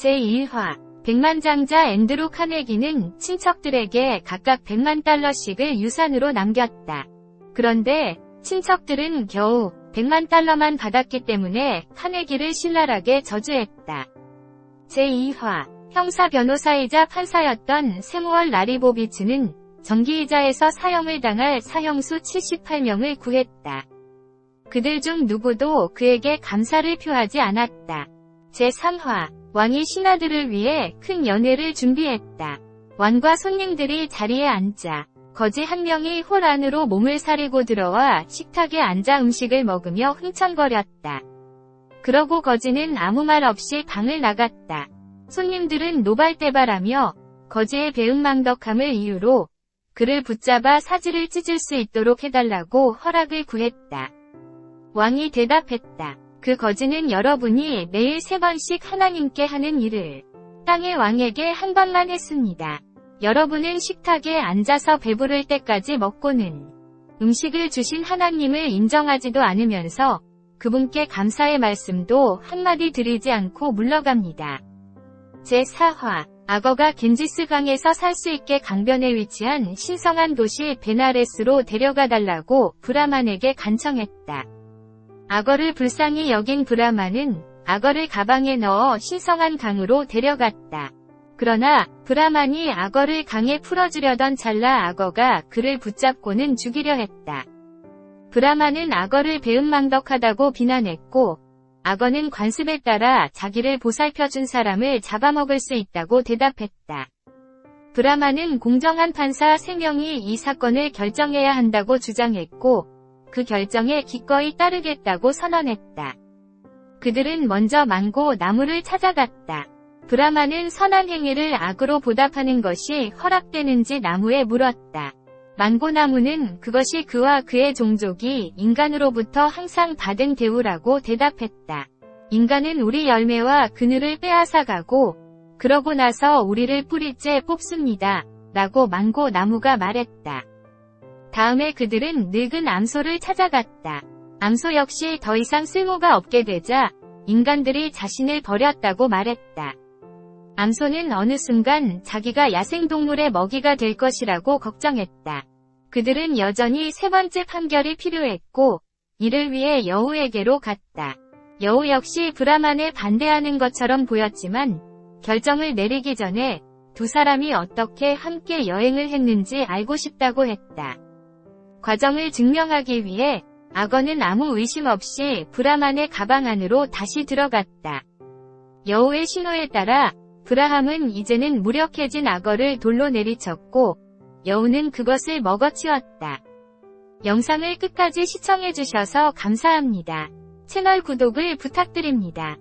제1화 백만장자 앤드루 카네기는 친척들에게 각각 100만 달러씩을 유산으로 남겼다. 그런데 친척들은 겨우 100만 달러만 받았기 때문에 카네기를 신랄하게 저주했다. 제2화 형사 변호사이자 판사였던 세무얼 라리보비츠는 정기이자에서 사형을 당할 사형수 78명을 구했다. 그들 중 누구도 그에게 감사를 표하지 않았다. 제3화 왕이 신하들을 위해 큰 연회를 준비했다. 왕과 손님들이 자리에 앉자 거지 한 명이 홀 안으로 몸을 사리고 들어와 식탁에 앉아 음식을 먹으며 흥청거렸다. 그러고 거지는 아무 말 없이 방을 나갔다. 손님들은 노발대발하며 거지의 배은망덕함을 이유로 그를 붙잡아 사지를 찢을 수 있도록 해달라고 허락을 구했다. 왕이 대답했다. 그 거지는 여러분이 매일 세 번씩 하나님께 하는 일을 땅의 왕에게 한 번만 했습니다. 여러분은 식탁에 앉아서 배부를 때까지 먹고는 음식을 주신 하나님을 인정하지도 않으면서 그분께 감사의 말씀도 한마디 드리지 않고 물러갑니다. 제4화 악어가 겐지스 강에서 살 수 있게 강변에 위치한 신성한 도시 베나레스로 데려가 달라고 브라만에게 간청했다. 악어를 불쌍히 여긴 브라만은 악어를 가방에 넣어 신성한 강으로 데려갔다. 그러나 브라만이 악어를 강에 풀어주려던 찰나 악어가 그를 붙잡고는 죽이려 했다. 브라만은 악어를 배은망덕하다고 비난했고 악어는 관습에 따라 자기를 보살펴준 사람을 잡아먹을 수 있다고 대답했다. 브라만은 공정한 판사 3명이 이 사건을 결정해야 한다고 주장했고 그 결정에 기꺼이 따르겠다고 선언했다. 그들은 먼저 망고 나무를 찾아갔다. 브라마는 선한 행위를 악으로 보답하는 것이 허락되는지 나무에 물었다. 망고나무는 그것이 그와 그의 종족이 인간으로부터 항상 받은 대우라고 대답했다. 인간은 우리 열매와 그늘을 빼앗아가고 그러고 나서 우리를 뿌리째 뽑습니다. 라고 망고나무가 말했다. 다음에 그들은 늙은 암소를 찾아갔다. 암소 역시 더 이상 쓸모가 없게 되자 인간들이 자신을 버렸다고 말했다. 암소는 어느 순간 자기가 야생동물의 먹이가 될 것이라고 걱정했다. 그들은 여전히 세 번째 판결이 필요했고 이를 위해 여우에게로 갔다. 여우 역시 브라만에 반대하는 것처럼 보였지만 결정을 내리기 전에 두 사람이 어떻게 함께 여행을 했는지 알고 싶다고 했다. 과정을 증명하기 위해 악어는 아무 의심 없이 브라만의 가방 안으로 다시 들어갔다. 여우의 신호에 따라 브라함은 이제는 무력해진 악어를 돌로 내리쳤고 여우는 그것을 먹어치웠다. 영상을 끝까지 시청해주셔서 감사합니다. 채널 구독을 부탁드립니다.